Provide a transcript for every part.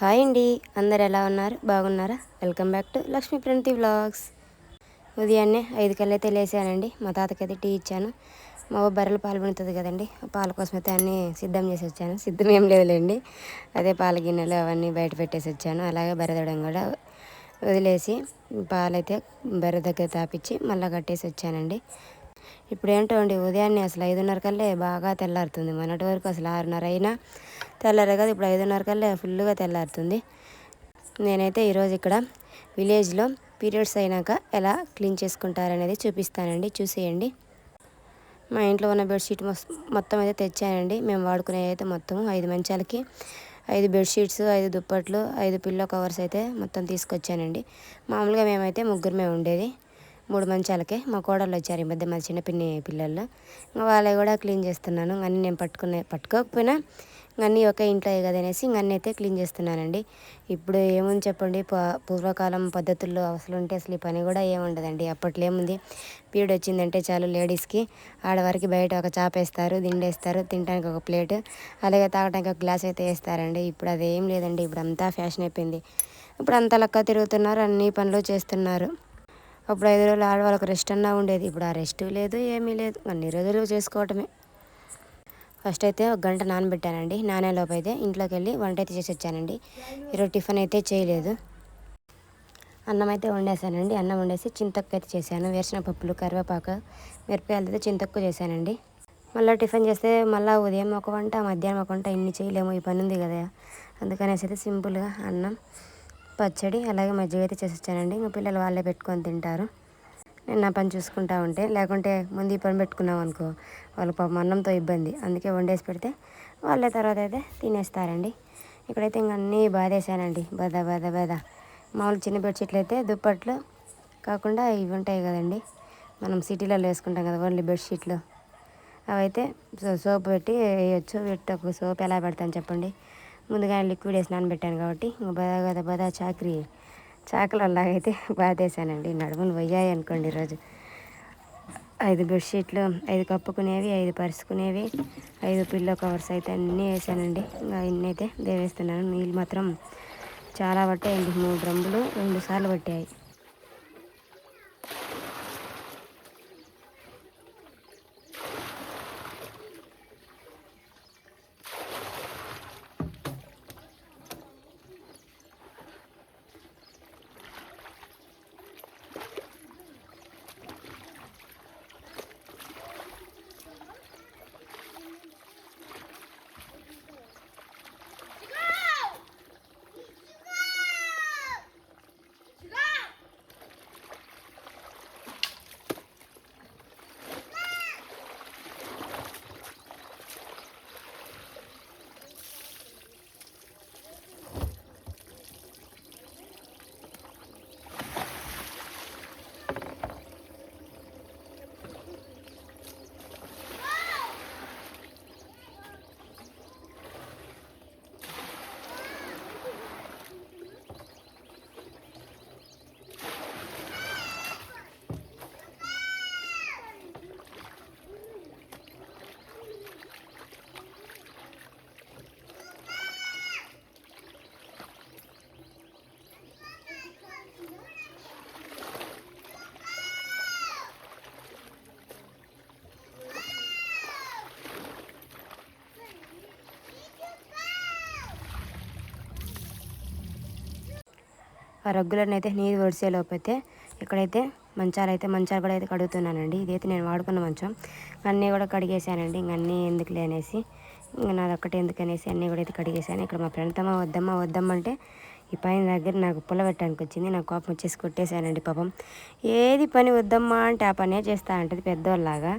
Hi అండి అందరు ఎలా ఉన్నారు? బాగున్నారా? Welcome back to Lakshmi Pranathi vlogs. ఉదయాన్నే ఐదు కల్లైతే లేసానండి మా అయితే టీ ఇచ్చాను. మా బర్రెలు పాలు పెడుతుంది కదండి పాల కోసం అయితే అన్నీ సిద్ధం చేసి వచ్చాను. సిద్ధం ఏం లేదులేండి అదే పాల గిన్నెలు అవన్నీ బయట పెట్టేసి వచ్చాను. అలాగే బెరదడం కూడా వదిలేసి పాలైతే బర్రె దగ్గర తాపించి మళ్ళీ కట్టేసి వచ్చానండి. ఇప్పుడు ఏంటో అండి ఉదయాన్నే అసలు ఐదున్నర కల్లే బాగా తెల్లారుతుంది. మొన్నటి వరకు అసలు ఆరున్నర అయినా తెల్లారే కదా ఇప్పుడు ఐదున్నర కల్లే ఫుల్గా తెల్లారుతుంది. నేనైతే ఈరోజు ఇక్కడ విలేజ్లో పీరియడ్స్ అయినాక ఎలా క్లీన్ చేసుకుంటారనేది చూపిస్తానండి. చూసేయండి. మా ఇంట్లో ఉన్న బెడ్షీట్ మొత్తం అయితే తెచ్చానండి. మేము వాడుకునే అయితే మొత్తం ఐదు మంచాలకి ఐదు బెడ్షీట్స్ ఐదు దుప్పట్లు ఐదు పిల్లో కవర్స్ అయితే మొత్తం తీసుకొచ్చానండి. మామూలుగా మేమైతే ముగ్గురమే ఉండేది. మూడు మంచాలకే మా కోడళ్ళు వచ్చారు ఈ మధ్య మా చిన్నపిన్ని పిల్లలు ఇంకా వాళ్ళవి కూడా క్లీన్ చేస్తున్నాను. అన్నీ నేను పట్టుకునే పట్టుకోకపోయినా అన్నీ ఒకే ఇంట్లో కదనేసి అన్నీ అయితే క్లీన్ చేస్తున్నానండి. ఇప్పుడు ఏముంది చెప్పండి? పూర్వకాలం పద్ధతుల్లో అసలు ఉంటే అసలు ఈ పని కూడా ఏముండదండి. అప్పట్లో ఏముంది? పీరియడ్ వచ్చిందంటే చాలు లేడీస్కి ఆడవారికి బయట ఒక చాపేస్తారు దిండేస్తారు తినడానికి ఒక ప్లేట్ అలాగే తాగడానికి ఒక గ్లాస్ అయితే వేస్తారండి. ఇప్పుడు అదేం లేదండి. ఇప్పుడు అంతా ఫ్యాషన్ అయిపోయింది. ఇప్పుడు అంతా లెక్క తిరుగుతున్నారు అన్ని పనులు చేస్తున్నారు. అప్పుడు ఐదు రోజులు ఆడవాళ్ళకి రెస్ట్ అన్నా ఉండేది. ఇప్పుడు ఆ రెస్ట్ లేదు ఏమీ లేదు. అన్ని రోజులు చేసుకోవటమే. ఫస్ట్ అయితే ఒక గంట నానబెట్టానండి. నానేలోపు అయితే ఇంట్లోకి వెళ్ళి వంట అయితే చేసి వచ్చానండి. ఈరోజు టిఫిన్ అయితే చేయలేదు. అన్నం అయితే వండేసానండి. అన్నం వండేసి చింతక్కు అయితే చేశాను. వేసిన పప్పులు కరివేపాకు మిరపకాయలు అయితే చింతక్కు చేశానండి. మళ్ళీ టిఫిన్ చేస్తే మళ్ళీ ఉదయం ఒక వంట మధ్యాహ్నం ఒక వంట ఇన్ని చేయలేము. ఈ పని ఉంది కదా. అందుకనేసి అయితే సింపుల్గా అన్నం పచ్చడి అలాగే మజ్జిగ అయితే చేసొచ్చానండి. ఇంకా పిల్లలు వాళ్ళే పెట్టుకొని తింటారు. నేను నా పని చూసుకుంటా ఉంటే లేకుంటే ముందు ఈ పని పెట్టుకున్నాం అనుకో వాళ్ళ పాపం అన్నంతో ఇబ్బంది. అందుకే వండేసి పెడితే వాళ్ళే తర్వాత అయితే తినేస్తారండి. ఇక్కడైతే ఇంక అన్నీ బాధేసానండి బద బద బద. మామూలు చిన్న బెడ్షీట్లు అయితే దుప్పట్లు కాకుండా ఇవి ఉంటాయి కదండి. మనం సిటీలలో వేసుకుంటాం కదా ఓన్లీ బెడ్షీట్లు. అవైతే సోప్ పెట్టి వేయచ్చు. పెట్టి సోప్ ఎలా పెడతాను చెప్పండి? ముందుగా లిక్విడ్ వేసి నానబెట్టాను కాబట్టి బదా బదా బదా చాకరీ చాకలలాగైతే బాధేసానండి నడుములు పోయాయి అనుకోండి ఈరోజు. ఐదు బెడ్షీట్లు ఐదు కప్పుకునేవి ఐదు పరుచుకునేవి ఐదు పిల్లో కవర్స్ అయితే అన్నీ వేసానండి. ఇంకా ఇన్ని అయితే దేవేస్తున్నాను. నీళ్ళు మాత్రం చాలా పట్టాయండి. మూడు డ్రమ్ములు రెండు సార్లు పట్టాయి. రగ్గులను అయితే నీరు ఒడిసేలోపు అయితే ఇక్కడైతే మంచాలు అయితే మంచాలు కూడా అయితే కడుగుతున్నానండి. ఇదైతే నేను వాడుకున్న మంచం. అన్నీ కూడా కడిగేసానండి ఇంక అన్నీ ఎందుకు లేనేసి ఇంకా నాది ఒక్కటే ఎందుకనేసి అన్నీ కూడా అయితే కడిగేసాను ఇక్కడ మా ఫ్రెండ్తమ్మ వద్దమ్మా వద్దమ్మంటే ఈ పైన దగ్గర నాకు పుల్ల పెట్టడానికి వచ్చింది. నాకు కోపం వచ్చేసి కొట్టేశానండి పాపం. ఏది పని వద్దమ్మా అంటే ఆ పనే చేస్తా ఉంటుంది పెద్దోళ్ళలాగా.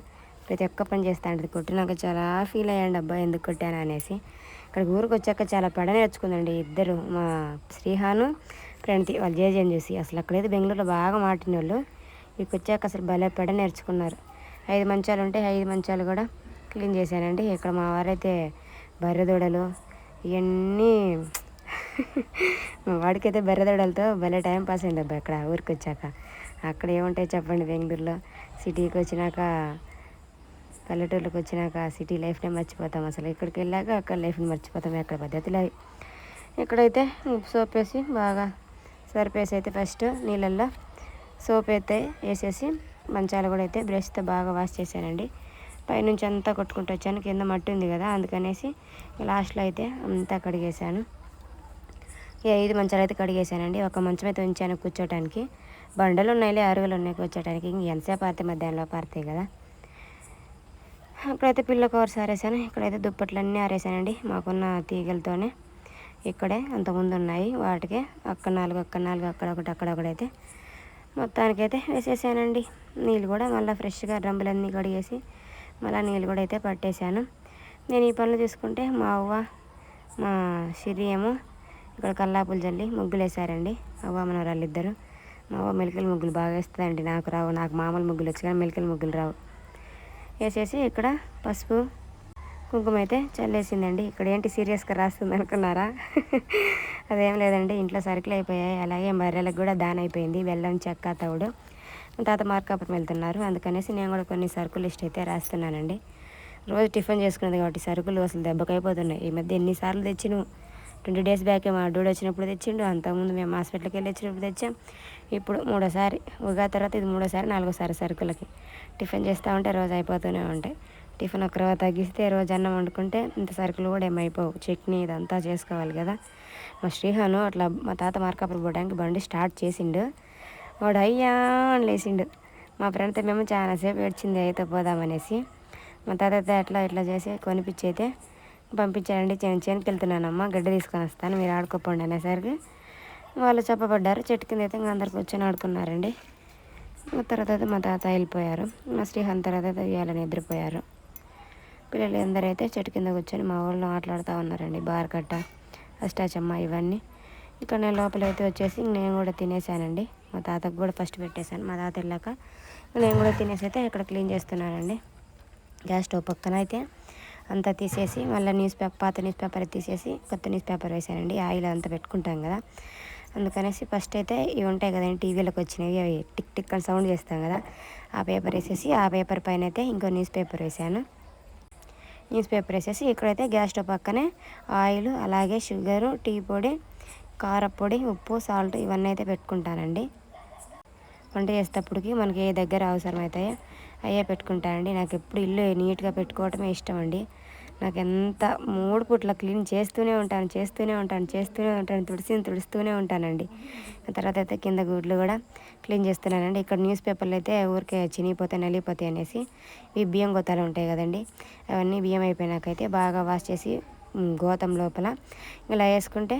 ప్రతి ఒక్క పని చేస్తా ఉంటుంది. కొట్టి నాకు చాలా ఫీల్ అయ్యాడు అబ్బా ఎందుకు కొట్టాను అనేసి. ఇక్కడ ఊరికి వచ్చాక చాలా పడ నేర్చుకుందండి ఇద్దరు. మా శ్రీహాను ప్రణతి వాళ్ళు జేజేం చూసి అసలు అక్కడైతే బెంగళూరులో బాగా మాటిన వాళ్ళు ఇక్కడికి వచ్చాక అసలు భలే పెడ నేర్చుకున్నారు. ఐదు మంచాలు ఉంటే ఐదు మంచాలు కూడా క్లీన్ చేశానండి. ఇక్కడ మా వారైతే బర్రెదూడలు ఇవన్నీ మా వాడికైతే బర్రెదూడలతో భలే టైం పాస్ అయింది అబ్బా అక్కడ ఊరికి వచ్చాక అక్కడ ఏముంటాయి చెప్పండి బెంగళూరులో? సిటీకి వచ్చినాక పల్లెటూరులోకి వచ్చినాక సిటీ లైఫ్నే మర్చిపోతాం. అసలు ఇక్కడికి వెళ్ళాక అక్కడ లైఫ్ని మర్చిపోతాం. ఎక్కడ పద్ధతులు ఇక్కడైతే ఉప్పు సోప్ వేసి బాగా సరిపేసి అయితే ఫస్ట్ నీళ్ళల్లో సోప్ అయితే వేసేసి మంచాలు కూడా అయితే బ్రష్తో బాగా వాష్ చేశానండి. పైనుంచి అంతా కొట్టుకుంటూ వచ్చాను. కింద మట్టి ఉంది కదా అందుకనేసి లాస్ట్లో అయితే అంతా కడిగేశాను. ఈ ఐదు మంచాలు అయితే కడిగేశానండి. ఒక మంచం అయితే ఉంచాను కూర్చోటానికి. బండలు ఉన్నాయి అరుగులు ఉన్నాయి కూర్చోటానికి. ఇంక ఎంతసేపు ఆరితే మధ్యాహ్నంలో పారుతాయి కదా. అక్కడైతే పిల్ల కవర్స్ ఆరేసాను ఇక్కడైతే దుప్పట్లన్నీ ఆరేసానండి మాకున్న తీగలతోనే. ఇక్కడే అంతకుముందు ఉన్నాయి వాటికి అక్కడ నాలుగు అక్కడ నాలుగు అక్కడ ఒకటి అక్కడ ఒకటైతే మొత్తానికైతే వేసేసానండి. నీళ్ళు కూడా మళ్ళీ ఫ్రెష్గా రంబులన్నీ కడిగేసి మళ్ళీ నీళ్ళు కూడా అయితే పట్టేశాను. నేను ఈ పనులు తీసుకుంటే మా అవ్వ మా సిరి ఏమో ఇక్కడ కల్లాపులు జల్లి ముగ్గులు వేసారండి అవ్వ మనవరాళ్ళు ఇద్దరు. మా అవ్వ మెలికల ముగ్గులు బాగా వేస్తుందండి. నాకు రావు నాకు మామూలు ముగ్గులు వచ్చి కానీ మెలికల ముగ్గులు రావు. వేసేసి ఇక్కడ పసుపు కుంకుమ అయితే చల్లేసిందండి. ఇక్కడ ఏంటి సీరియస్గా రాస్తుంది అనుకున్నారా? అదేం లేదండి ఇంట్లో సరుకులు అయిపోయాయి. అలాగే బర్రెలకు కూడా దాని అయిపోయింది. బెల్లం చెక్క తవుడు. తాత మార్కాపురం వెళ్తున్నారు. అందుకనేసి నేను కూడా కొన్ని సరుకులు లిస్ట్ అయితే రాస్తున్నానండి. రోజు టిఫిన్ చేసుకునేది కాబట్టి సరుకులు అసలు దెబ్బకైపోతున్నాయి. ఈ మధ్య ఎన్నిసార్లు తెచ్చిను? ట్వంటీ డేస్ బ్యాక్ మా డూడ్ వచ్చినప్పుడు తెచ్చిండు. అంతకుముందు మేము హాస్పిటల్కి వెళ్ళి వచ్చినప్పుడు తెచ్చాం. ఇప్పుడు మూడోసారి ఉగా తర్వాత ఇది మూడోసారి నాలుగోసారి సరుకులకి. టిఫిన్ చేస్తూ ఉంటే రోజు అయిపోతూనే ఉంటాయి. టిఫిన్ ఒక రోజు తగ్గిస్తే రోజు అన్నం వండుకుంటే ఇంత సరుకులు కూడా ఏమైపోవు చట్నీ ఇదంతా చేసుకోవాలి కదా. మా శ్రీహాను అట్లా మా తాత మార్కాపురం పోవడానికి బండి స్టార్ట్ చేసిండు. వాడు అయ్యా అని లేచిండు మా ఫ్రెండ్తో మేము చాలాసేపు ఏడ్చింది అయితే పోదామనేసి మా తాత అట్లా ఇట్లా చేసి కొనిపించి అయితే పంపించారండి నేను చేనుకి వెళ్తున్నానమ్మా గడ్డి తీసుకొని వస్తాను మీరు ఆడుకోపండి అనేసరికి వాళ్ళు చెప్పబడ్డారు. చెట్టు కింద అయితే ఇంకా అందరు కూర్చొని ఆడుకున్నారండి. తర్వాత మా తాత వెళ్ళిపోయారు. మా శ్రీహాన్ తర్వాత అయితే నిద్రపోయారు. పిల్లలు అందరైతే చెట్టు కింద కూర్చొని మా ఊళ్ళో ఆటలాడుతూ ఉన్నారండి బారకట్ట అష్టాచమ్మ ఇవన్నీ. ఇక్కడ నేను లోపలైతే వచ్చేసి నేను కూడా తినేసానండి. మా తాతకు కూడా ఫస్ట్ పెట్టేశాను మా తాత వెళ్ళాక నేను కూడా తినేసి అయితే ఇక్కడ క్లీన్ చేస్తున్నానండి. గ్యాస్ స్టవ్ పక్కన అయితే అంతా తీసేసి మళ్ళీ న్యూస్ పేపర్ పాత న్యూస్ పేపర్ తీసేసి కొత్త న్యూస్ పేపర్ వేసానండి ఆయిల్ అంతా పెట్టుకుంటాం కదా. అందుకనేసి ఫస్ట్ అయితే ఇవి ఉంటాయి కదండి టీవీలోకి వచ్చినవి అవి టిక్ టిక్ అని సౌండ్ చేస్తాం కదా. ఆ పేపర్ వేసేసి ఆ పేపర్ పైన అయితే ఇంకో న్యూస్ పేపర్ వేసాను. న్యూస్ పేపర్ వేసేసి ఇక్కడైతే గ్యాస్ స్టవ్ పక్కనే ఆయిల్ అలాగే షుగరు టీ పొడి కారపొడి ఉప్పు సాల్ట్ ఇవన్నీ అయితే పెట్టుకుంటానండి. వంట చేసేటప్పటికి మనకి ఏ దగ్గర అవసరమవుతాయో అయ్యే పెట్టుకుంటానండి. నాకు ఎప్పుడు ఇల్లు నీట్గా పెట్టుకోవటమే ఇష్టం అండి నాకు ఎంత మూడు పూట్ల క్లీన్ చేస్తూనే ఉంటాను చేస్తూనే ఉంటాను చేస్తూనే ఉంటాను తుడిసి తుడుస్తూనే ఉంటానండి. తర్వాత అయితే కింద గుడ్లు కూడా క్లీన్ చేస్తున్నానండి. ఇక్కడ న్యూస్ పేపర్లు అయితే ఊరికే చినిగిపోతాయి నలిగిపోతాయి అనేసి ఈ బియ్యం గోతాలు ఉంటాయి కదండి. అవన్నీ బియ్యం అయిపోయినాకైతే బాగా వాష్ చేసి గోతం లోపల ఇలా వేసుకుంటే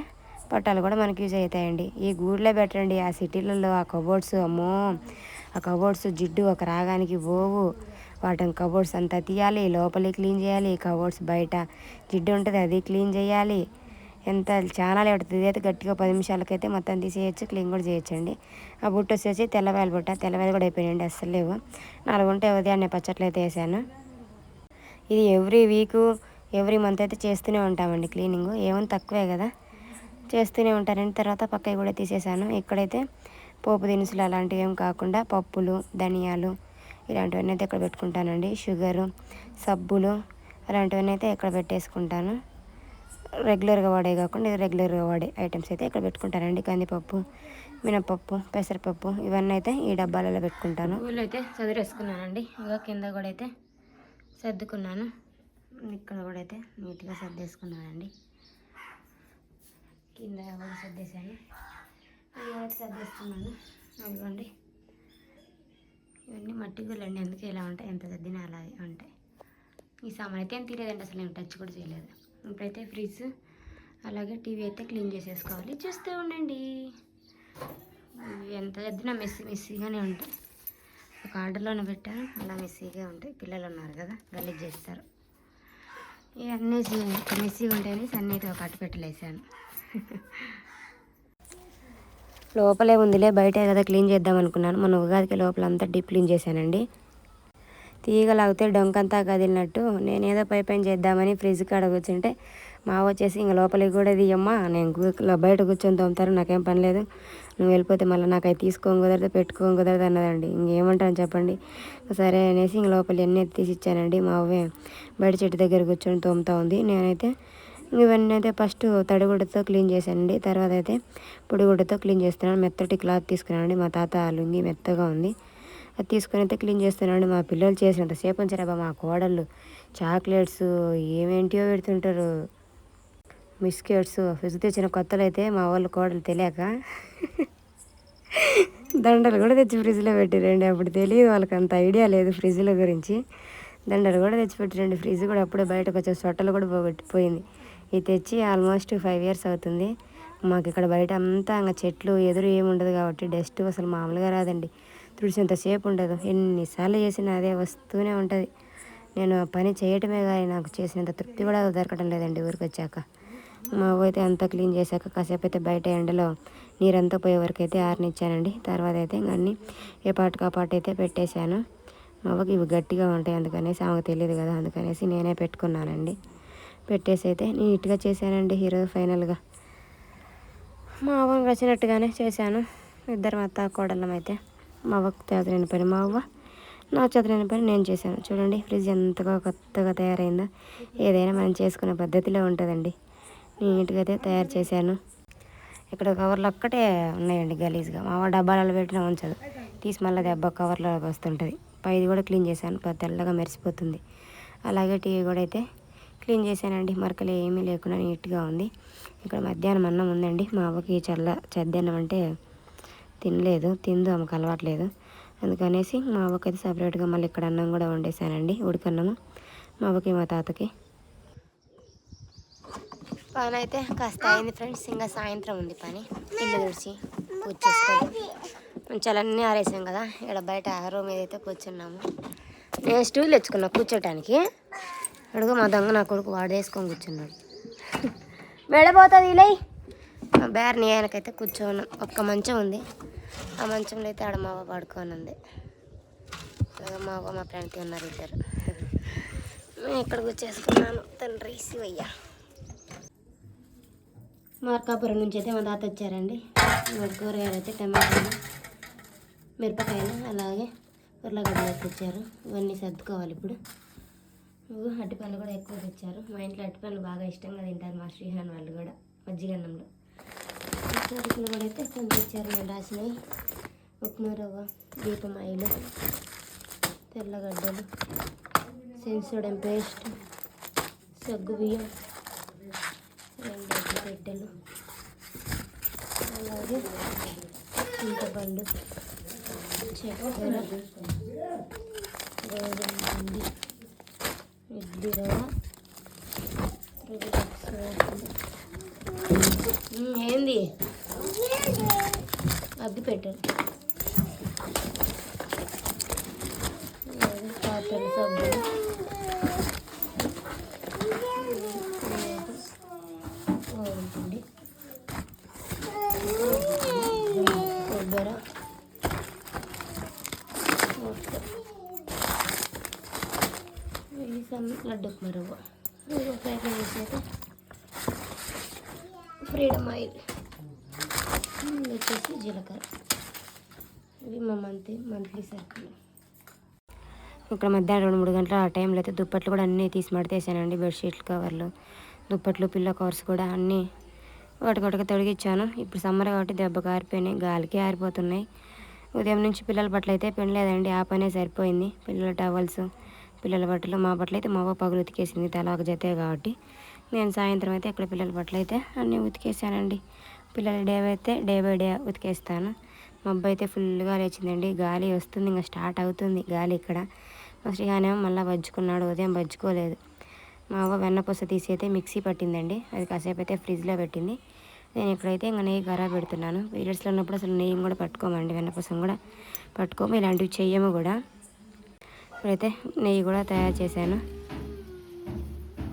పట్టాలు కూడా మనకి యూజ్ అవుతాయండి. ఈ గూడ్లే బెటర్ అండి. ఆ సిటీలలో ఆ కబోర్డ్స్ అమ్మో! ఆ కబోర్డ్స్ జిడ్డు ఒక రాగానికి పోవు. వాటిని కబోర్డ్స్ అంతా తీయాలి లోపలి క్లీన్ చేయాలి కబోర్డ్స్ బయట జిడ్డు ఉంటుంది అది క్లీన్ చేయాలి. ఎంత చాలా లేవుతుంది ఇదైతే గట్టిగా పది నిమిషాలకైతే మొత్తం తీసేయచ్చు క్లీన్ కూడా చేయొచ్చండి. ఆ బుట్ట వచ్చేసి తెల్లవాయలు బుట్ట తెల్లవాయలు కూడా అయిపోయాయండి అస్సలు లేవు. నాలుగు ఉంటే ఉదయాన్నే పచ్చట్లు అయితే వేసాను. ఇది ఎవ్రీ వీకు ఎవ్రీ మంత్ అయితే చేస్తూనే ఉంటామండి క్లీనింగ్. ఏమైనా తక్కువే కదా. చేస్తూనే ఉంటానండి. తర్వాత పక్కవి కూడా తీసేసాను. ఇక్కడైతే పోపు దినుసులు అలాంటివి ఏం కాకుండా పప్పులు ధనియాలు ఇలాంటివన్నీ అయితే ఇక్కడ పెట్టుకుంటానండి. షుగరు సబ్బులు అలాంటివన్నీ అయితే ఇక్కడ పెట్టేసుకుంటాను. రెగ్యులర్గా వాడే కాకుండా రెగ్యులర్గా వాడే ఐటమ్స్ అయితే ఇక్కడ పెట్టుకుంటానండి. కందిపప్పు మినపప్పు పెసరపప్పు ఇవన్నీ అయితే ఈ డబ్బాలలో పెట్టుకుంటాను. ఊళ్ళో అయితే చదివేసుకున్నానండి. ఇక కింద కూడా అయితే సర్దుకున్నాను. ఇక్కడ కూడా అయితే నీట్గా సర్దేసుకున్నానండి. కింద కూడా సర్దేశాను. ఇవైతే సర్దేస్తున్నాను అదిగోండి. ఇవన్నీ మట్టి గుళ్ళండి ఎందుకు ఇలా ఉంటాయి? ఎంత సర్దిన అలాగే ఉంటాయి. ఈ సామాన్ అయితే ఏం తీరేదండి అసలు నేను టచ్ కూడా చేయలేదు. ఇప్పుడైతే ఫ్రిడ్జ్ అలాగే టీవీ అయితే క్లీన్ చేసేసుకోవాలి. చూస్తూ ఉండండి. ఎంత సర్దినా మెస్సీ మెస్సీగానే ఉంటాయి. ఒక ఆర్డర్లోనే పెట్టాను. అలా మెస్సీగా ఉంటాయి. పిల్లలు ఉన్నారు కదా గలీజ్ చేస్తారు. ఇవన్నీ మెస్సీగా ఉంటాయని సన్నీతో ఒక అట్టు పెట్టలేసాను. లోపలే ఉందిలే బయటే కదా క్లీన్ చేద్దాం అనుకున్నాను. మన ఉగాదికి లోపల అంతా డీప్ క్లీన్ చేశానండి. తీగలాగితే డొంకంతా కదిలినట్టు. నేనేదో పై పైన చేద్దామని ఫ్రిడ్జ్ కాడ కూర్చుంటే మా వచ్చేసి ఇంక లోపలికి కూడా దియమ్మా నేను బయట కూర్చొని తోముతారు నాకేం పని లేదు. నువ్వు వెళ్ళిపోతే మళ్ళీ నాకు అవి తీసుకోని కుదరదు పెట్టుకోని కుదరదు అన్నదండి. ఇంకేమంటాను చెప్పండి. సరే అనేసి ఇంక లోపల అన్నీ తీసి ఇచ్చానండి మా అవ్వే. బయట చెట్టు దగ్గర కూర్చొని తోముతా ఉంది. నేనైతే ఇవన్నీ అయితే ఫస్ట్ తడిగుడ్డతో క్లీన్ చేశానండి. తర్వాత అయితే పొడిగుడ్డతో క్లీన్ చేస్తున్నాను. మెత్తటి క్లాత్ తీసుకున్నానండి. మా తాత లుంగి మెత్తగా ఉంది. అది తీసుకొని అయితే క్లీన్ చేస్తున్నాను మా పిల్లలు చేసినంత సేపు మా కోడళ్ళు చాక్లెట్స్ ఏమేంటియో పెడుతుంటారు. బిస్కెట్స్ ఫ్రిడ్జ్ తెచ్చిన కొత్తలు అయితే మా వాళ్ళు కోడలు తెలియక దండలు కూడా తెచ్చి ఫ్రిడ్జ్లో పెట్టిరండి. అప్పుడు తెలియదు వాళ్ళకి అంత ఐడియా లేదు ఫ్రిడ్జ్ల గురించి. దండలు కూడా తెచ్చి పెట్టిరండి. ఫ్రిడ్జ్ కూడా అప్పుడే బయటకు వచ్చే సొట్టలు కూడా పోగొట్టిపోయింది. ఇది తెచ్చి ఆల్మోస్ట్ ఫైవ్ ఇయర్స్ అవుతుంది. మాకు ఇక్కడ బయట అంతా ఇంకా చెట్లు ఎదురు ఏముండదు కాబట్టి డస్ట్ అసలు మామూలుగా రాదండి. తుడిచేంతసేపు ఉండదు. ఎన్నిసార్లు చేసినా అదే వస్తూనే ఉంటుంది. నేను ఆ పని చేయటమే కానీ నాకు చేసినంత తృప్తి కూడా దొరకడం లేదండి ఊరికి వచ్చాక మా అవ్వ అయితే అంతా క్లీన్ చేశాక కాసేపు అయితే బయట ఎండలో నీరంతా పోయే వరకు అయితే ఆరనిచ్చానండి. తర్వాత అయితే ఇంకా అన్నీ ఏ పాటుకు ఆ అయితే పెట్టేశాను. మా అవ్వకి ఇవి గట్టిగా ఉంటాయి అందుకనేసి ఆమెకు తెలియదు కదా అందుకనేసి నేనే పెట్టుకున్నానండి. పెట్టేసి అయితే నీట్గా చేశానండి ఈరోజు ఫైనల్గా. మా అవ్వకు నచ్చినట్టుగానే చేశాను. ఇద్దరు మా అత్త కోడళ్ళం అయితే. మా అవ్వకు చేతనైన పని మా అవ్వ నా చేతనైన పని నేను చేశాను. చూడండి ఫ్రిడ్జ్ ఎంతగా కొత్తగా తయారైందో. ఏదైనా మనం చేసుకునే పద్ధతిలో ఉంటుందండి. నీట్గా అయితే తయారు చేశాను. ఇక్కడ కవర్లు ఒక్కటే ఉన్నాయండి గలీజ్గా. మా డబ్బాలలో పెట్టినా ఉంచదు. తీసి మళ్ళీ దెబ్బ కవర్లోకి వస్తుంటుంది. పైది కూడా క్లీన్ చేశాను. పెద్ద తెల్లగా మెరిసిపోతుంది. అలాగే టీవీ కూడా అయితే క్లీన్ చేశానండి. మరకలు ఏమీ లేకుండా నీట్గా ఉంది. ఇక్కడ మధ్యాహ్నం అన్నం ఉందండి. మా అవ్వకి చల్ల చద్దన్నం అంటే తినలేదు. తిందు ఆమెకు అలవాట్లేదు. అందుకనేసి మా అవ్వకి అయితే సపరేట్గా మళ్ళీ ఇక్కడ అన్నం కూడా వండేసానండి ఉడికన్నము మా అవ్వకి మా తాతకి. పని అయితే కాస్త అయింది ఫ్రెండ్స్. ఇంకా సాయంత్రం ఉంది పని. ఇల్లు తుడిచి పూజ చేసుకొని మంచాలన్నీ ఆరేసాం కదా. ఇక్కడ బయట రూమ్ ఏదైతే కూర్చున్నాము నేను స్టూల్ తెచ్చుకున్నా కూర్చోటానికి. అడుగు మా దొంగ నా కొడుకు వాడేసుకొని కూర్చున్నాడు. మెడపోతుంది ఇలా మా బేరని ఆయనకైతే కూర్చోను. ఒక్క మంచం ఉంది. ఆ మంచంలో అయితే ఆడ మా పడుకొని ఉంది. మా మా ఫ్రెండ్కి ఉన్నారు ఇద్దరు. నేను ఇక్కడ కూర్చేసుకున్నాను. తండ్రి శివయ్య మార్కాపురం నుంచి అయితే మా తాత వచ్చారండి. కూరగాయలు అయితే టమాటాలు మిరపకాయలు అలాగే ఉర్లగడ్డలు వచ్చారు ఇవన్నీ సర్దుకోవాలి ఇప్పుడు. అరటిపండ్లు కూడా ఎక్కువ తెచ్చారు. మా ఇంట్లో అరటిపండ్లు బాగా ఇష్టంగా తింటారు మా శ్రీహాన్ వాళ్ళు కూడా మజ్జిగన్నంలో. అరటిపండ్లు కూడా అయితే కొన్ని తెచ్చారు నేను రాసినవి ఉప్మా రవ్వ దీపమాయిలు తెల్లగడ్డలు సెన్సోడెం పేస్ట్ సగ్గు బియ్యం రెండు బిడ్డలు అలాగే చింతపండు చక్కెర గోధుమ పిండి. ఇడ్లీ ఏంది? అగ్గి పెట్టారు పాత్రలు సబ్బులు గోధుమ పిండి కొబ్బరి మొత్తం ఇది లడ్డుకు లడ్డు ఇంకో ప్రయత్నం ప్యాకింగ్ ఫ్రీడమ్ ఆయిల్. వచ్చేసి జీలకర్ర. ఇవి మా మంత్లీ మంత్లీ సరుకులు. ఇక్కడ మధ్యాహ్నం రెండు మూడు గంటల ఆ టైంలో అయితే దుప్పట్లు కూడా అన్నీ తీసి మడతేసానండి బెడ్షీట్లు కవర్లు దుప్పట్లు పిల్లో కవర్స్ కూడా అన్నీ ఒకటికొకటిగా తొడిగిచ్చాను. ఇప్పుడు సమ్మర్ కాబట్టి దెబ్బకి ఆరిపోయినాయి గాలికి ఆరిపోతున్నాయి. ఉదయం నుంచి పిల్లల బట్టలు అయితే పెనలేదండి ఆ పనే సరిపోయింది. పిల్లల టవల్స్ పిల్లల బట్టలు మా బట్టలు అయితే మా అవ్వ పగులు ఉతికేసింది తల ఒక జతే కాబట్టి. నేను సాయంత్రం అయితే ఇక్కడ పిల్లల బట్టలు అయితే అన్నీ ఉతికేసానండి. పిల్లల డే అయితే డే బై డే ఉతికేస్తాను. మా అయితే ఫుల్గా లేచిందండి. గాలి వస్తుంది ఇంకా స్టార్ట్ అవుతుంది గాలి ఇక్కడ. మా శ్రీహానేమో మళ్ళీ బజ్జుకున్నాడు ఉదయం బజ్జుకోలేదు మా అవ్వ వెన్నపూస తీసి అయితే మిక్సీ పట్టిందండి. అది కాసేపు అయితే ఫ్రిడ్జ్లో పెట్టింది. నేను ఇక్కడైతే ఇంకా నెయ్యి గరా పెడుతున్నాను. పీరియడ్స్లో ఉన్నప్పుడు అసలు నెయ్యి కూడా పట్టుకోమండి వెన్నపూసం కూడా పట్టుకోము. ఇలాంటివి చెయ్యము కూడా. ఇప్పుడైతే నెయ్యి కూడా తయారు చేశాను.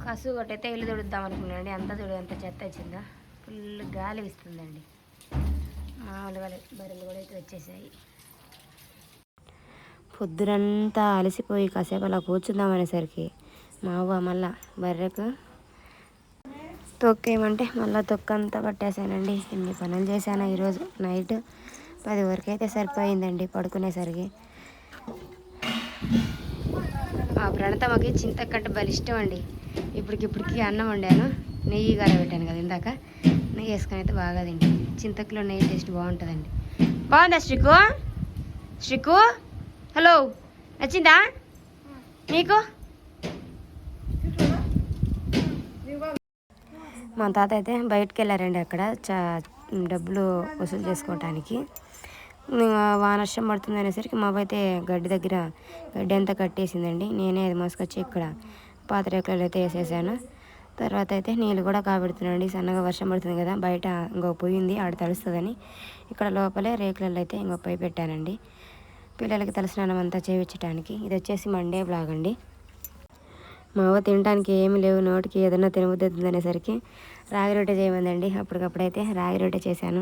కసు కొట్టయితే ఇల్లు తుడుద్దాం అనుకున్నాండి అంతా తుడు అంత చెత్త వచ్చిందా? ఫుల్ గాలి ఇస్తుందండి మామూలుగా. బర్రెలు కూడా అయితే వచ్చేసాయి. పొద్దునంతా అలసిపోయి కాసేపు అలా కూర్చుందాం అనేసరికి మా అవ్వ మళ్ళా బర్రెకు తొక్కేయమంటే మళ్ళీ తొక్క అంతా పట్టేశానండి. ఎన్ని పనులు చేశాను ఈరోజు. నైట్ పది వరకు అయితే సరిపోయిందండి పడుకునేసరికి. మా ప్రణతమ్మకి చింతకంటే బలిష్టం అండి ఇప్పటికిప్పటికి అన్నం వండాను. నెయ్యి గార పెట్టాను కదా ఇందాక. నెయ్యి వేసుకొని అయితే బాగా తింటాం చింతకులో నెయ్యి టేస్ట్ బాగుంటుందండి. బాగుందా శ్రీకు? శ్రీకు? హలో నచ్చిందా? నీకు? మా తాత అయితే బయటకు వెళ్ళారండి అక్కడ. చా డబ్బులు వసూలు చేసుకోవటానికి. వానర్షం పడుతుంది అనేసరికి మా అవ్వ అయితే గడ్డి దగ్గర గడ్డి అంతా కట్టేసిందండి. నేనే అది మోసుకొచ్చి ఇక్కడ పాత రేకులలో అయితే వేసేసాను. తర్వాత అయితే నీళ్ళు కూడా కాబెడుతున్నాండి సన్నగా వర్షం పడుతుంది కదా బయట ఇంకో పొయ్యి ఉంది ఆడ తలుస్తుందని ఇక్కడ లోపలే రేకులలో అయితే ఇంకో పొయ్యి పెట్టానండి. పిల్లలకి తలస్నానం అంతా చేయించడానికి ఇది వచ్చేసి మండే బ్లాగ్ అండి. మా అవ్వ తినడానికి ఏమి లేవు నోటికి ఏదైనా తినబుద్ది అనేసరికి రాగి రొట్టె చేయమందండి. అప్పటికప్పుడైతే రాగి రొట్టె చేశాను.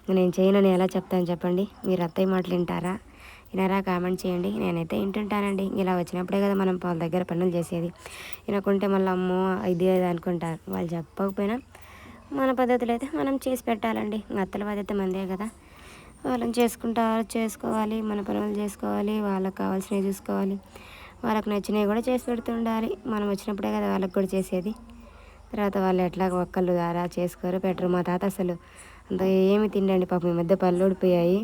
ఇంక నేను చేయనని ఎలా చెప్తాను చెప్పండి? మీరు అత్తయ్య మాటలు వింటారా? వినారా? కామెంట్ చేయండి. నేనైతే వింటుంటానండి. ఇలా వచ్చినప్పుడే కదా మనం వాళ్ళ దగ్గర పనులు చేసేది. వినకుంటే మళ్ళీ అమ్మో ఇది అది అనుకుంటారు. వాళ్ళు చెప్పకపోయినా మన పద్ధతులు అయితే మనం చేసి పెట్టాలండి. అత్తల బాధ్యత మందే కదా. వాళ్ళని చేసుకుంటారు చేసుకోవాలి. మన పనులు చేసుకోవాలి. వాళ్ళకి కావాల్సినవి చూసుకోవాలి. వాళ్ళకి నచ్చినవి కూడా చేసి పెడుతుండాలి మనం వచ్చినప్పుడే కదా వాళ్ళకి కూడా చేసేది. తర్వాత వాళ్ళు ఎట్లా ఒక్కళ్ళు ద్వారా చేసుకోరు పెట్టరు. మా తాత అసలు అంత ఏమి తిండండి పాపం. ఈ మధ్య పళ్ళు ఊడిపోయాయి.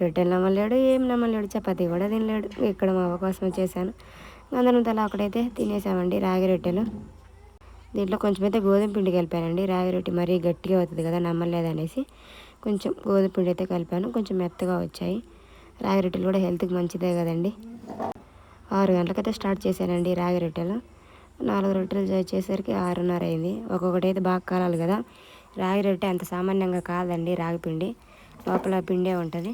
రొట్టెలు నమ్మలేడు ఏం నమ్మలేడు చపాతీ కూడా తినలేడు. ఇక్కడ మా అవ్వ కోసం చేశాను. అందరం తల ఒకటైతే తినేసామండి రాగి రొట్టెలు. దీంట్లో కొంచెం అయితే గోధుమ పిండి కలిపానండి. రాగి రొట్టె మరీ గట్టిగా అవుతుంది కదా నమ్మలేదనేసి కొంచెం గోధుమ పిండి అయితే కలిపాను. కొంచెం మెత్తగా వచ్చాయి. రాగి రొట్టెలు కూడా హెల్త్కి మంచిదే కదండి. ఆరు గంటలకైతే స్టార్ట్ చేశానండి రాగి రొట్టెలు. నాలుగు రొట్టెలు వచ్చేసరికి ఆరున్నర అయింది. ఒక్కొక్కటి అయితే బాగా కాలాలి కదా. రాగి రొట్టె అంత సామాన్యంగా కాదండి రాగి పిండి. లోపల పిండే ఉంటుంది.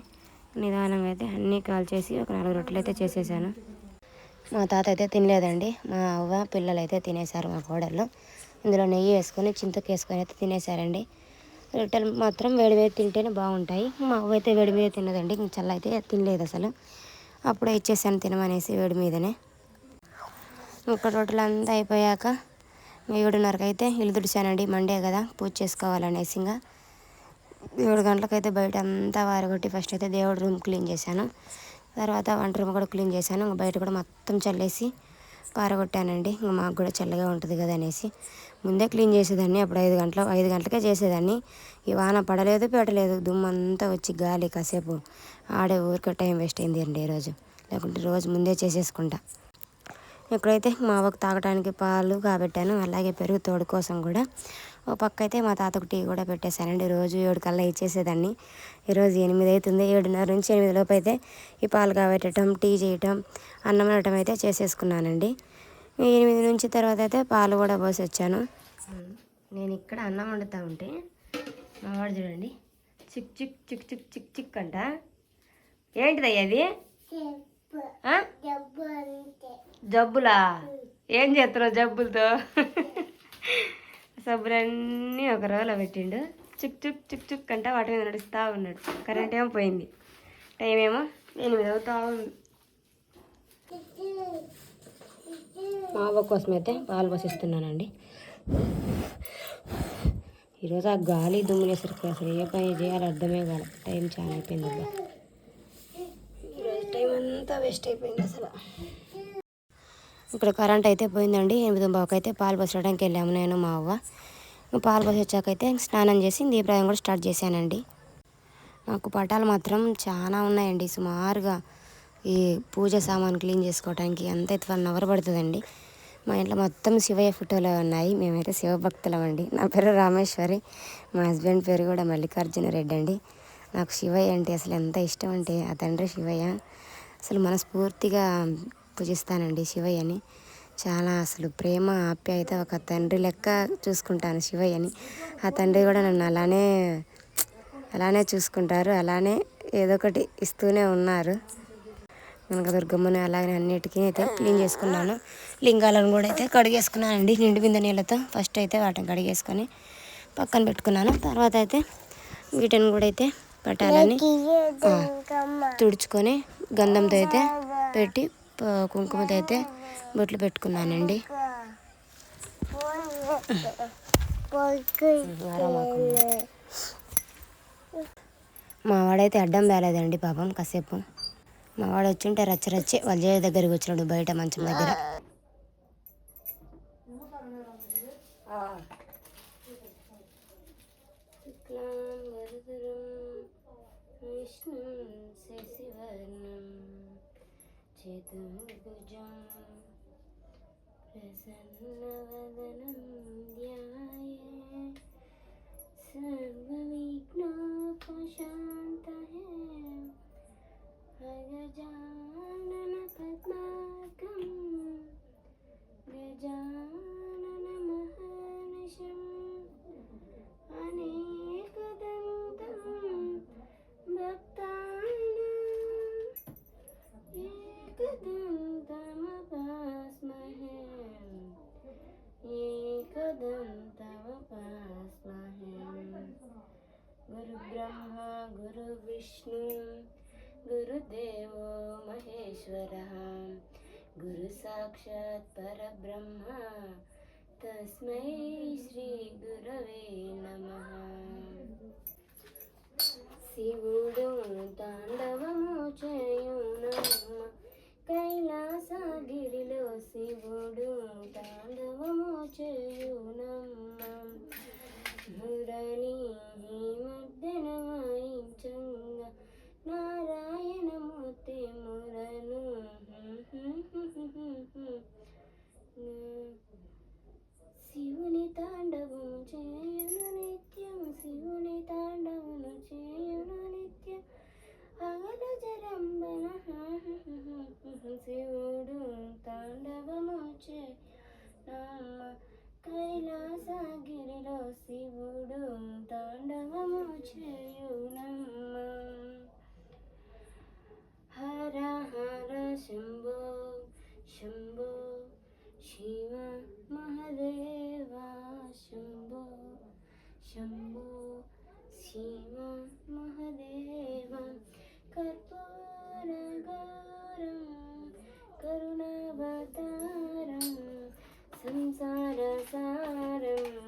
నిదానంగా అయితే అన్నీ కాల్చేసి ఒక నాలుగు రొట్టెలు అయితే చేసేసాను. మా తాత అయితే తినలేదండి. మా అవ్వ పిల్లలు అయితే తినేశారు మా కోడళ్ళు. ఇందులో నెయ్యి వేసుకొని చింతకు వేసుకొని అయితే తినేశారండి. రొట్టెలు మాత్రం వేడి వేడి తింటేనే బాగుంటాయి. మా అవ్వ అయితే వేడి మీద తినదండి. ఇంక చల్ల అయితే తినలేదు అసలు. అప్పుడే ఇచ్చేసాను తినమనేసి వేడి మీదనే. ఇక్కడ రొట్టెలు అంతా అయిపోయాక ఏడున్నరకు అయితే ఇల్లు తుడిచానండి. మండే కదా పూజ చేసుకోవాలనేసి ఇంకా ఏడు గంటలకైతే బయట అంతా వారగొట్టి ఫస్ట్ అయితే దేవుడి రూమ్ క్లీన్ చేశాను. తర్వాత వంట రూమ్ కూడా క్లీన్ చేశాను. ఇంకా బయట కూడా మొత్తం చల్లేసి పారగొట్టానండి. ఇంకా మాకు కూడా చల్లగా ఉంటుంది కదా అనేసి. ముందే క్లీన్ చేసేదాన్ని. అప్పుడు ఐదు గంటల ఐదు గంటలకే చేసేదాన్ని. ఈ వాన పడలేదు పెట్టలేదు. దుమ్ము అంతా వచ్చి గాలి కాసేపు ఆడే ఊరికే టైం వేస్ట్ అయింది అండి ఈరోజు లేకుంటే రోజు ముందే చేసేసుకుంటా. ఇక్కడైతే మా అవ్వకు తాగడానికి పాలు కాబెట్టాను. అలాగే పెరుగు తోడు కోసం కూడా. ఓ పక్క అయితే మా తాతకు టీ కూడా పెట్టేశానండి. రోజు ఏడు కల్లా ఇచ్చేసేదాన్ని. ఈరోజు ఎనిమిది అవుతుంది ఏడున్నర నుంచి ఎనిమిది లోపు అయితే ఈ పాలు కాబెట్టడం టీ చేయటం అన్నం వండటం అయితే చేసేసుకున్నానండి. ఎనిమిది నుంచి తర్వాత అయితే పాలు కూడా పోసి వచ్చాను. నేను ఇక్కడ అన్నం వండుతా ఉంటే మా వాడు చూడండి. చిక్ చిక్ చిక్ చిక్ చిక్ చిక్ అంట. ఏంటిదయ్యా అది? జబ్బులా? ఏం చేస్తున్నావు జబ్బులతో? సబ్బులన్నీ ఒక రోజులో పెట్టిండు. చిక్ చుక్ చిక్ చుక్ అంటే వాటి మీద నడుస్తూ ఉన్నాడు. కరెంట్ ఏమో పోయింది. టైం ఏమో ఎనిమిది అవుతా ఉంది. మా అవ్వ కోసం అయితే పాలు పోసిస్తున్నానండి. ఈరోజు ఆ గాలి దుమ్ములేసరికి అసలు ఏ పని చేయాలో అర్థమే కాదు టైం చాలా అయిపోయింది టైం అంతా వేస్ట్ అయిపోయింది అసలు. ఇక్కడ కరెంట్ అయితే పోయిందండి. ఎనిమిది బాబుకి అయితే పాలు పోసడానికి వెళ్ళాము నేను మా అవ్వ. పాలు పోసి వచ్చాకైతే స్నానం చేసి దీపారాయం కూడా స్టార్ట్ చేశానండి. నాకు పటాలు మాత్రం చాలా ఉన్నాయండి. సుమారుగా ఈ పూజ సామాన్ క్లీన్ చేసుకోవడానికి అంత అయితే వన్ అవర్ పడుతుందండి. మా ఇంట్లో మొత్తం శివయ్య ఫోటోలు ఉన్నాయి. మేమైతే శివభక్తులం అండి. నా పేరు రామేశ్వరి. మా హస్బెండ్ పేరు కూడా మల్లికార్జున రెడ్డి అండి. నాకు శివయ్య అంటే అసలు ఎంత ఇష్టం అంటే ఆ తండ్రి శివయ్య. అసలు మనస్ఫూర్తిగా పూజిస్తానండి శివయ్యని. చాలా అసలు ప్రేమ ఆప్యాయత ఒక తండ్రి లెక్క చూసుకుంటాను శివయ్యని. ఆ తండ్రి కూడా నన్ను అలానే అలానే చూసుకుంటారు అలానే ఏదో ఒకటి ఇస్తూనే ఉన్నారు. కనుక దుర్గమ్మని అలాగే అన్నిటికీ అయితే క్లీన్ చేసుకున్నాను. లింగాలను కూడా అయితే కడిగేసుకున్నానండి నిండు బిందె నీళ్ళతో. ఫస్ట్ అయితే వాటిని కడిగేసుకొని పక్కన పెట్టుకున్నాను. తర్వాత అయితే వీటిని కూడా అయితే పెట్టాలని తుడుచుకొని గంధంతో అయితే పెట్టి కుంకుమతో అయితే బొట్లు పెట్టుకున్నానండి. మావాడైతే అడ్డం వేలేదండి పాపం కాసేపు. మావాడు వచ్చి ఉంటే రచ్చ రచ్చి వాళ్ళ దగ్గరికి వచ్చినాడు బయట మంచం దగ్గర. చతుర్భుజం ప్రసన్నవదనం శివుడు తాండవము చేయునమ్మ హర హర శంభో శంభో శివ మహదేవ శంభో శంభో శివ మహదేవ కర్పూరగౌరం కరుణావతారం సంసారసారం జగన్నాథ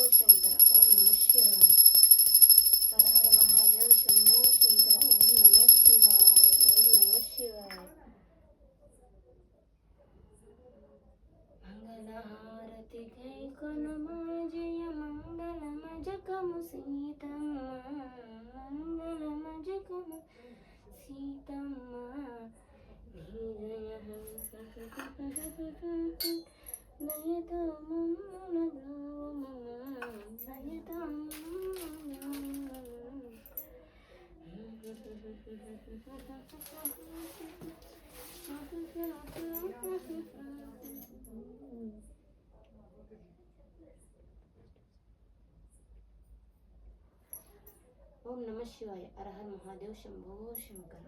ఓం నమ శివాయ. అరహర్ మహాదేవ్ శంభో శంకర.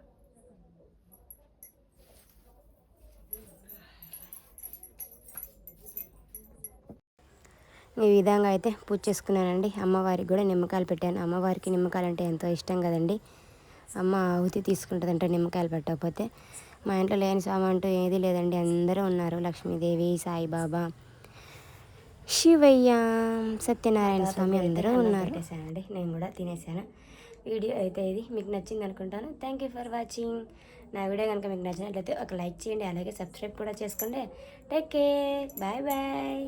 ఈ విధంగా అయితే పూజ చేసుకున్నానండి. అమ్మవారికి కూడా నిమ్మకాయలు పెట్టాను. అమ్మవారికి నిమ్మకాయలు అంటే ఎంతో ఇష్టం కదండి. అమ్మ ఆహుతి తీసుకుంటుందంటే నిమ్మకాయలు పెట్టకపోతే. మా ఇంట్లో లేని స్వామి అంటూ ఏదీ లేదండి. అందరూ ఉన్నారు. లక్ష్మీదేవి సాయిబాబా శివయ్య సత్యనారాయణ స్వామి అందరూ ఉన్నారు. నేను కూడా తినేసాను వీడియో అయితే ఇది. మీకు నచ్చింది అనుకుంటాను. థ్యాంక్ యూ ఫర్ వాచింగ్ నా వీడియో కనుక మీకు నచ్చినట్లయితే ఒక లైక్ చేయండి. అలాగే సబ్స్క్రైబ్ కూడా చేసుకోండి. Take care bye bye